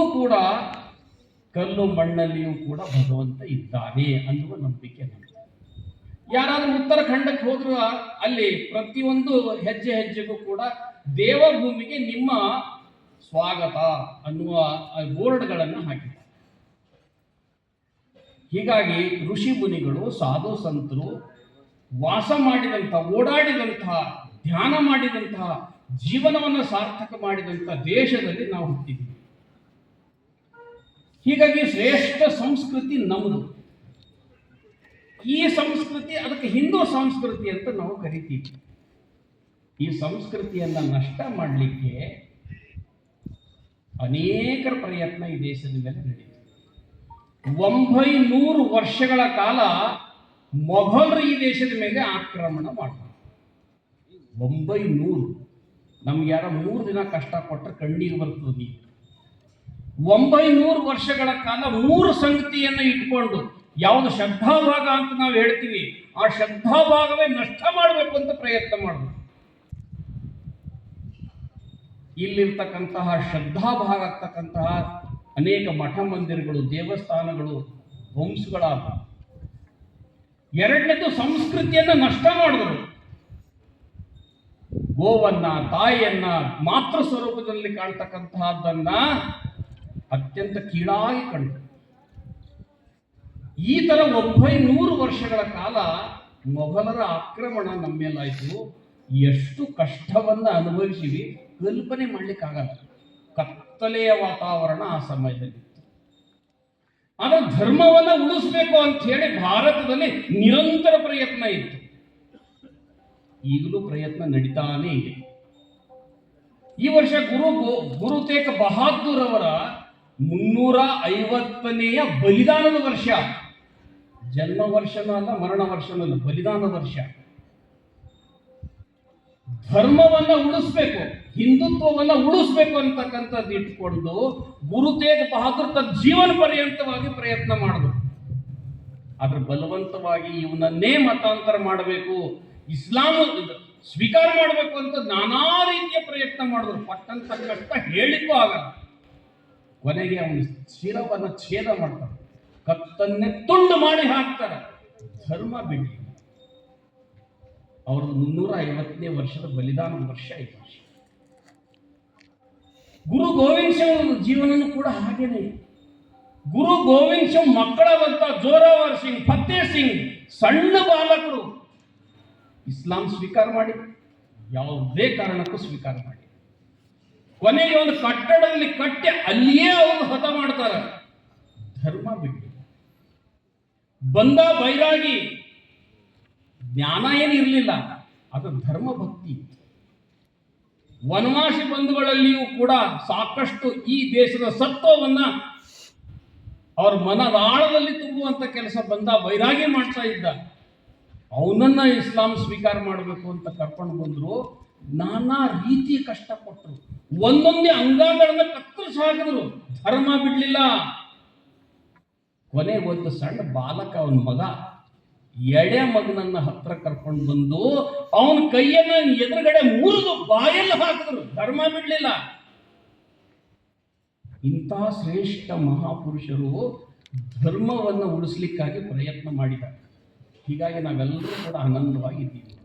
ಕೂಡ ಕಲ್ಲು ಮಣ್ಣಲ್ಲಿಯೂ ಕೂಡ ಭಗವಂತ ಇದ್ದಾನೆ ಅನ್ನುವ ನಂಬಿಕೆ ನಮಗೆ ಯಾರಾದ್ರೂ ಉತ್ತರಾಖಂಡಕ್ಕೆ ಹೋದ್ರು ಅಲ್ಲಿ ಪ್ರತಿಯೊಂದು ಹೆಜ್ಜೆ ಹೆಜ್ಜೆಗೂ ಕೂಡ ದೇವಭೂಮಿಗೆ ನಿಮ್ಮ ಸ್ವಾಗತ ಅನ್ನುವ ಬೋರ್ಡ್ಗಳನ್ನು ಹಾಕಿದ್ದಾರೆ. ಹೀಗಾಗಿ ಋಷಿ ಮುನಿಗಳು, ಸಾಧು ಸಂತರು, ವಾಸ ಮಾಡಿದಂಥ ಓಡಾಡಿದಂತಹ ಧ್ಯಾನ ಮಾಡಿದಂತಹ ಜೀವನವನ್ನು ಸಾರ್ಥಕ ಮಾಡಿದಂಥ ದೇಶದಲ್ಲಿ ನಾವು ಹುಟ್ಟಿದ್ದೀವಿ. ಹೀಗಾಗಿ ಶ್ರೇಷ್ಠ ಸಂಸ್ಕೃತಿ ನಮ್ಮದು ಈ ಸಂಸ್ಕೃತಿ ಅದಕ್ಕೆ ಹಿಂದೂ ಸಂಸ್ಕೃತಿ ಅಂತ ನಾವು ಕರಿತೀವಿ. ಈ ಸಂಸ್ಕೃತಿಯನ್ನ ನಷ್ಟ ಮಾಡಲಿಕ್ಕೆ ಅನೇಕರ ಪ್ರಯತ್ನ ಈ ದೇಶದ ಮೇಲೆ ನಡೀತು. ಒಂಬೈನೂರು ವರ್ಷಗಳ ಕಾಲ ಮೊಘಲರು ಈ ದೇಶದ ಮೇಲೆ ಆಕ್ರಮಣ ಮಾಡ್ತಾರೆ. ಒಂಬೈನೂರು. ನಮ್ಗೆ ಯಾರ ಮೂರು ದಿನ ಕಷ್ಟ ಕೊಟ್ಟರೆ ಕಣ್ಣಿಗೆ ಬರ್ತದೆ. ಒಂಬೈನೂರು ವರ್ಷಗಳ ಕಾಲ ಮೂರು ಸಂಗತಿಯನ್ನು ಇಟ್ಕೊಂಡು ಯಾವುದು ಶ್ರದ್ಧಾಭಾಗ ಅಂತ ನಾವು ಹೇಳ್ತೀವಿ, ಆ ಶ್ರದ್ಧಾಭಾಗವೇ ನಷ್ಟ ಮಾಡಬೇಕು ಅಂತ ಪ್ರಯತ್ನ ಮಾಡಬೇಕು. ಇಲ್ಲಿರ್ತಕ್ಕಂತಹ ಶ್ರದ್ಧಾಭಾಗ ಆಗ್ತಕ್ಕಂತಹ ಅನೇಕ ಮಠ ಮಂದಿರಗಳು, ದೇವಸ್ಥಾನಗಳು, ವಂಶಗಳಾದ ಎರಡನೇದು ಸಂಸ್ಕೃತಿಯನ್ನ ನಷ್ಟ ಮಾಡಿದ್ರು. ಗೋವನ್ನ, ತಾಯಿಯನ್ನ ಮಾತೃ ಸ್ವರೂಪದಲ್ಲಿ ಕಾಣ್ತಕ್ಕಂತಹದ್ದನ್ನ ಅತ್ಯಂತ ಕೀಳಾಗಿ ಕಂಡು. ಈ ತರ ಒಂಬೈನೂರು ವರ್ಷಗಳ ಕಾಲ ಮೊಘಲರ ಆಕ್ರಮಣ ನಮ್ಮೇಲಾಯಿತು. ಎಷ್ಟು ಕಷ್ಟವನ್ನ ಅನುಭವಿಸಿವಿ, ಕಲ್ಪನೆ ಮಾಡ್ಲಿಕ್ಕಾಗಲ್ಲ. ಕತ್ತಲೆಯ ವಾತಾವರಣ ಆ ಸಮಯದಲ್ಲಿ. ಆದ್ರೆ ಧರ್ಮವನ್ನ ಉಳಿಸ್ಬೇಕು ಅಂತ ಹೇಳಿ ಭಾರತದಲ್ಲಿ ನಿರಂತರ ಪ್ರಯತ್ನ ಇತ್ತು. ಈಗಲೂ ಪ್ರಯತ್ನ ನಡೀತಾನೇ ಇದೆ. ಈ ವರ್ಷ ಗುರು ಗುರು ತೇಗ್ ಬಹಾದ್ದೂರ್ ಅವರ ಮುನ್ನೂರ ಐವತ್ತನೆಯ ಬಲಿದಾನದ ವರ್ಷ. ಜನ್ಮ ವರ್ಷನೂ ಅಲ್ಲ, ಮರಣ ವರ್ಷನ ಅಲ್ಲ ಬಲಿದಾನ ವರ್ಷ. ಧರ್ಮವನ್ನ ಉಳಿಸ್ಬೇಕು, ಹಿಂದುತ್ವವನ್ನ ಉಳಿಸ್ಬೇಕು ಅಂತಕ್ಕಂಥದ್ದು ಇಟ್ಕೊಂಡು ಗುರು ಬಹಾದ್ದೂರ್ ತನ್ನ ಜೀವನ ಪರ್ಯಂತವಾಗಿ ಪ್ರಯತ್ನ ಮಾಡಿದ್ರು ಆದ್ರೆ ಬಲವಂತವಾಗಿ ಇವನನ್ನೇ ಮತಾಂತರ ಮಾಡಬೇಕು ಇಸ್ಲಾಂ ಸ್ವೀಕಾರ ಮಾಡಬೇಕು ಅಂತ ನಾನಾ ರೀತಿಯ ಪ್ರಯತ್ನ ಮಾಡಿದ್ರು ಪಟ್ಟಂತ ಕಷ್ಟ ಹೇಳಿಕ್ಕೂ ಆಗಲ್ಲ. ಕೊನೆಗೆ ಅವನ ಶಿರವನ್ನು ಛೇದ ಮಾಡ್ತಾರೆ ಕತ್ತನ್ನೇ ತುಂಡು ಮಾಡಿ ಹಾಕ್ತಾರೆ ಧರ್ಮ ಬಿಡಿ. ಅವ್ರದ್ದು ಮುನ್ನೂರ ಐವತ್ತನೇ ವರ್ಷದ ಬಲಿದಾನ ವರ್ಷ ಈ ವರ್ಷ. ಗುರು ಗೋವಿಂದ ಸಿಂಗ್ ಜೀವನ ಕೂಡ ಹಾಗೇನೆ. ಗುರು ಗೋವಿಂದ ಸಿಂಗ್ ಮಕ್ಕಳವಂತ ಜೋರಾವರ್ ಸಿಂಗ್ ಫತ್ತೇ ಸಿಂಗ್, ಸಣ್ಣ ಬಾಲಕರು. ಇಸ್ಲಾಂ ಸ್ವೀಕಾರ ಮಾಡಿ. ಯಾವುದೇ ಕಾರಣಕ್ಕೂ ಸ್ವೀಕಾರ ಮಾಡಿ. ಕೊನೆಗೆ ಒಂದು ಕಟ್ಟಡದಲ್ಲಿ ಕಟ್ಟಿ ಅಲ್ಲಿಯೇ ಅವರು ಹತ ಮಾಡ್ತಾರೆ. ಧರ್ಮ ಬಿಟ್ಟು. ಬಂದ ಬೈರಾಗಿ ಜ್ಞಾನ ಏನಿರಲಿಲ್ಲ ಅದು ಧರ್ಮ ಭಕ್ತಿ. ವನವಾಸಿ ಬಂಧುಗಳಲ್ಲಿಯೂ ಕೂಡ ಸಾಕಷ್ಟು ಈ ದೇಶದ ಸತ್ವವನ್ನ ಅವ್ರ ಮನದಾಳದಲ್ಲಿ ತುಂಬುವಂತ ಕೆಲಸ ಬಂದ ಬೈರಾಗಿ ಮಾಡ್ತಾ ಇದ್ದ. ಅವನನ್ನ ಇಸ್ಲಾಂ ಸ್ವೀಕಾರ ಮಾಡಬೇಕು ಅಂತ ಕರ್ಕೊಂಡು ಬಂದ್ರು. ನಾನಾ ರೀತಿಯ ಕಷ್ಟಪಟ್ಟರು ಒಂದೊಂದೇ ಅಂಗಾಂಗಗಳನ್ನ ಕತ್ತರಿಸಿ ಹಾಕಿದ್ರು. ಧರ್ಮ ಬಿಡಲಿಲ್ಲ. ಕೊನೆ ಒಂದು ಸಣ್ಣ ಬಾಲಕ ಅವನ ಮಗ. ಎಡೆ ಮಗನನ್ನ ಹತ್ರ ಕರ್ಕೊಂಡು ಬಂದು ಅವನ ಕೈಯನ್ನ ಎದುರುಗಡೆ ಮುರಿದು ಬಾಯಲ್ಲಿ ಹಾಕಿದ್ರು. ಧರ್ಮ ಬಿಡಲಿಲ್ಲ. ಇಂಥ ಶ್ರೇಷ್ಠ ಮಹಾಪುರುಷರು ಧರ್ಮವನ್ನು ಉಳಿಸ್ಲಿಕ್ಕಾಗಿ ಪ್ರಯತ್ನ ಮಾಡಿದ್ದಾರೆ ಹೀಗಾಗಿ ನಾವೆಲ್ಲರೂ ಕೂಡ ಆನಂದವಾಗಿದ್ದೀವಿ.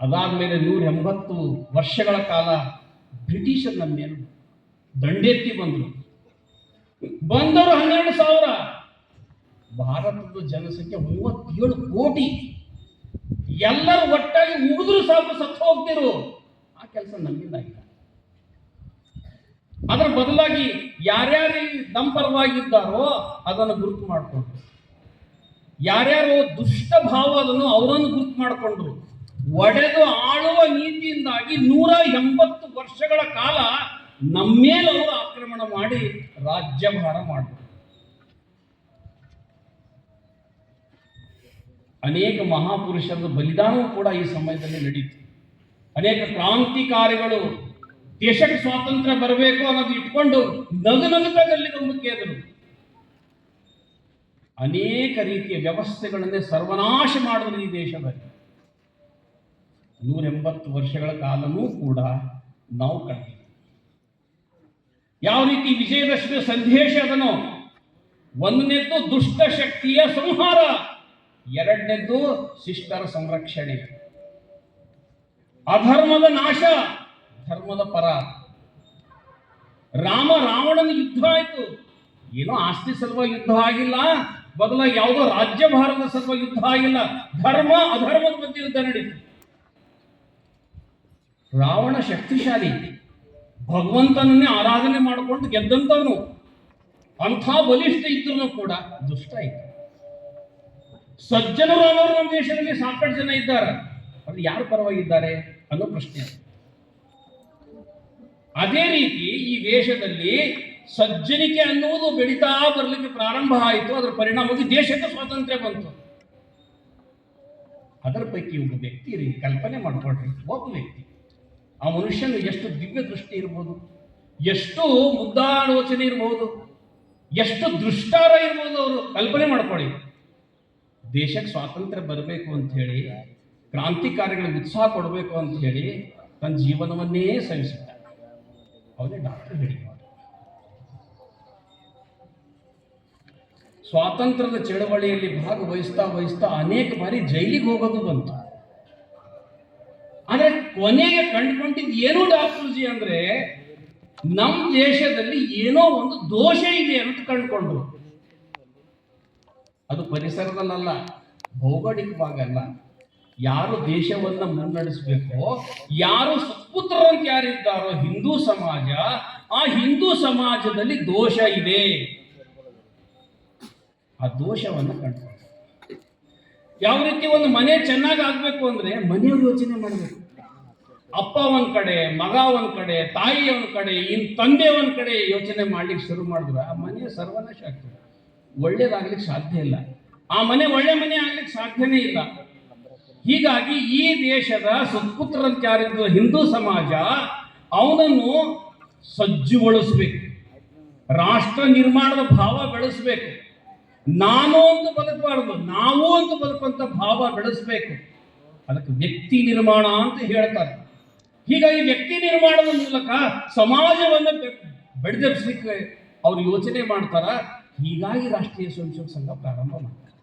ಅದಾದ್ಮೇಲೆ ನೂರ ಎಂಬತ್ತು ವರ್ಷಗಳ ಕಾಲ ಬ್ರಿಟಿಷರ್ ನಮ್ಮ ಮೇಲೆ ದಂಡೆತ್ತಿ ಬಂದರು. ಬಂದರು ಹನ್ನೆರಡು ಸಾವಿರ. ಭಾರತದ ಜನಸಂಖ್ಯೆ ಮೂವತ್ತೇಳು ಕೋಟಿ. ಎಲ್ಲರೂ ಒಟ್ಟಾಗಿ ಉಗಿದ್ರು ಸಾಕು, ಸತ್ತು ಹೋಗ್ತಿರು. ಆ ಕೆಲಸ ನಮ್ಮಿಂದ ಆಗಿಲ್ಲ. ಅದರ ಬದಲಾಗಿ ಯಾರ್ಯಾರು ನಮ್ಮ ಪರವಾಗಿದ್ದಾರೋ ಅದನ್ನು ಗುರುತು ಮಾಡಿಕೊಂಡ್ರು. ಯಾರ್ಯಾರು ದುಷ್ಟ ಭಾವ ಅದನ್ನು ಅವರನ್ನು ಗುರುತು ಮಾಡಿಕೊಂಡ್ರು. ಒಡೆದು ಆಳುವ ನೀತಿಯಿಂದಾಗಿ ನೂರ ಎಂಬತ್ತು ವರ್ಷಗಳ ಕಾಲ ನಮ್ಮೇಲವರು ಆಕ್ರಮಣ ಮಾಡಿ ರಾಜ್ಯಭಾರ ಮಾಡಿದರು. ಅನೇಕ ಮಹಾಪುರುಷರ ಬಲಿದಾನವೂ ಕೂಡ ಈ ಸಮಯದಲ್ಲಿ ನಡೀತು. ಅನೇಕ ಕ್ರಾಂತಿಕಾರಿಗಳು ದೇಶಕ್ಕೆ ಸ್ವಾತಂತ್ರ್ಯ ಬರಬೇಕು ಅನ್ನೋದು ಇಟ್ಕೊಂಡು ನಗು ನಗುತ್ತಾ ಗಲ್ಲಿಗೆ ಮುಖ್ಯದರು ಅನೇಕ ರೀತಿಯ ವ್ಯವಸ್ಥೆಗಳನ್ನೇ ಸರ್ವನಾಶ ಮಾಡಿದ್ರು ಈ ದೇಶದಲ್ಲಿ. ನೂರೆಂಬತ್ತು ವರ್ಷಗಳ ಕಾಲವೂ ಕೂಡ ನಾವು ಕಟ್ಟಿದ್ದೀವಿ ಯಾವ ರೀತಿ ವಿಜಯದಶಮಿ ಸಂದೇಶ ಅದನೋ ಒಂದನೇದ್ದು ದುಷ್ಟ ಶಕ್ತಿಯ ಸಂಹಾರ, ಎರಡನೇದ್ದು ಶಿಷ್ಟರ ಸಂರಕ್ಷಣೆ. ಅಧರ್ಮದ ನಾಶ, ಧರ್ಮದ ಪರ. ರಾಮ ರಾವಣನ ಯುದ್ಧ ಆಯ್ತು. ಏನೋ ಆಸ್ತಿ ಸಲುವಾಗಿ ಯುದ್ಧ ಆಗಿಲ್ಲ, ಬದಲಾಗಿ ಯಾವುದೋ ರಾಜ್ಯ ಭಾರತ ಸಲುವಾಗಿ ಯುದ್ಧ ಆಗಿಲ್ಲ. ಧರ್ಮ, ಅಧರ್ಮದ ಮಧ್ಯೆ ಯುದ್ಧ ನಡೀತು. ರಾವಣ ಶಕ್ತಿಶಾಲಿ. ಭಗವಂತನನ್ನೇ ಆರಾಧನೆ ಮಾಡಿಕೊಂಡು ಗೆದ್ದಂತವನು ಅಂಥ ಬಲಿಷ್ಠ ಇದ್ರೂ ಕೂಡ ದುಷ್ಟ ಇತ್ತು ಸಜ್ಜನರು ಅನ್ನೋರು ನಮ್ಮ ದೇಶದಲ್ಲಿ ಸಾಕಷ್ಟು ಜನ ಇದ್ದಾರೆ. ಅದು ಯಾರು ಪರವಾಗಿದ್ದಾರೆ ಅನ್ನೋ ಪ್ರಶ್ನೆ ಅದೇ. ರೀತಿ ಈ ದೇಶದಲ್ಲಿ ಸಜ್ಜನಿಕೆ ಅನ್ನುವುದು ಬೆಳೀತಾ ಬರಲಿಕ್ಕೆ ಪ್ರಾರಂಭ ಆಯಿತು. ಅದರ ಪರಿಣಾಮವಾಗಿ ದೇಶಕ್ಕೆ ಸ್ವಾತಂತ್ರ್ಯ ಬಂತು. ಅದರ ಪೈಕಿ ಒಬ್ಬ ವ್ಯಕ್ತಿ ರೀ ಕಲ್ಪನೆ ಮಾಡ್ಕೊಳ್ರಿ. ಒಬ್ಬ ವ್ಯಕ್ತಿ. ಆ ಮನುಷ್ಯನ ಎಷ್ಟು ದಿವ್ಯ ದೃಷ್ಟಿ ಇರ್ಬೋದು, ಎಷ್ಟು ಮುದ್ದಾಲೋಚನೆ ಇರ್ಬೋದು, ಎಷ್ಟು ದೃಷ್ಟಾರ ಇರ್ಬೋದು ಅವರು ಕಲ್ಪನೆ ಮಾಡ್ಕೊಳ್ಳಿ. ದೇಶಕ್ಕೆ ಸ್ವಾತಂತ್ರ್ಯ ಬರಬೇಕು ಅಂತ ಹೇಳಿ, ಕ್ರಾಂತಿಕಾರಿಗಳಿಗೆ ಉತ್ಸಾಹ ಕೊಡಬೇಕು ಅಂತ ಹೇಳಿ ತನ್ನ ಜೀವನವನ್ನೇ ಸವಿಸಿದ್ದ ಅವನೇ ಡಾಕ್ಟರ್ ಹೇಳಿ ಸ್ವಾತಂತ್ರ್ಯದ ಚಳವಳಿಯಲ್ಲಿ ಭಾಗವಹಿಸ್ತಾ ವಹಿಸ್ತಾ ಅನೇಕ ಬಾರಿ ಜೈಲಿಗೆ ಹೋಗೋದು ಬಂತು. ಆದ್ರೆ ಕೊನೆಗೆ ಕಂಡುಕೊಂಡಿದ್ದು ಏನು, ಡಾಕ್ಟರ್ಜಿ? ಅಂದ್ರೆ ನಮ್ಮ ದೇಶದಲ್ಲಿ ಏನೋ ಒಂದು ದೋಷ ಇದೆ ಅಂತ ಕಂಡುಕೊಂಡ್ರು. ಅದು ಪರಿಸರದಲ್ಲಲ್ಲ ಭೌಗೋಳಿಕವಾಗಲ್ಲ ಯಾರು ದೇಶವನ್ನ ಮುನ್ನಡೆಸಬೇಕೋ, ಯಾರು ಸುಪುತ್ರರಂತ ಯಾರಿದ್ದಾರೋ ಹಿಂದೂ ಸಮಾಜ, ಆ ಹಿಂದೂ ಸಮಾಜದಲ್ಲಿ ದೋಷ ಇದೆ. ಆ ದೋಷವನ್ನು ಕಂಡುಕೊಂಡ್ರು. ಯಾವ ರೀತಿ ಒಂದು ಮನೆ ಚೆನ್ನಾಗಿ ಆಗ್ಬೇಕು ಅಂದ್ರೆ ಮನೆಯವ್ರು ಯೋಚನೆ ಮಾಡಬೇಕು. ಅಪ್ಪ ಒಂದ್ ಕಡೆ, ಮಗ ಒಂದ್ ಕಡೆ, ತಾಯಿ ಒಂದ್ ಕಡೆ, ಇನ್ ತಂದೆ ಒಂದ್ ಕಡೆ ಯೋಚನೆ ಮಾಡ್ಲಿಕ್ಕೆ ಶುರು ಮಾಡಿದ್ರೆ. ಆ ಮನೆ ಸರ್ವನಾಶ ಆಗ್ತದೆ. ಒಳ್ಳೇದಾಗ್ಲಿಕ್ಕೆ ಸಾಧ್ಯ ಇಲ್ಲ. ಆ ಮನೆ ಒಳ್ಳೆ ಮನೆ ಆಗ್ಲಿಕ್ಕೆ ಸಾಧ್ಯನೇ ಇಲ್ಲ. ಹೀಗಾಗಿ ಈ ದೇಶದ ಸುಪುತ್ರರಂತ ಯಾರಿದ್ದು ಹಿಂದೂ ಸಮಾಜ ಅವನನ್ನು ಸಜ್ಜುಗೊಳಿಸ್ಬೇಕು. ರಾಷ್ಟ್ರ ನಿರ್ಮಾಣದ ಭಾವ ಬೆಳೆಸ್ಬೇಕು. ನಾನು ಅಂತ ಬದುಕಬಾರ್ದು, ನಾವು ಅಂತ ಬದುಕುವಂತ ಭಾವ ಬೆಳೆಸಬೇಕು. ಅದಕ್ಕೆ ವ್ಯಕ್ತಿ ನಿರ್ಮಾಣ ಅಂತ ಹೇಳ್ತಾರೆ. ಹೀಗಾಗಿ ವ್ಯಕ್ತಿ ನಿರ್ಮಾಣದ ಮೂಲಕ ಸಮಾಜವನ್ನು ಬೆ- ಅವರು ಅವ್ರು ಯೋಚನೆ ಮಾಡ್ತಾರ. ಹೀಗಾಗಿ ರಾಷ್ಟ್ರೀಯ ಸ್ವಯಂ ಸೇವಕ ಸಂಘ ಪ್ರಾರಂಭ ಮಾಡ್ತಾರೆ.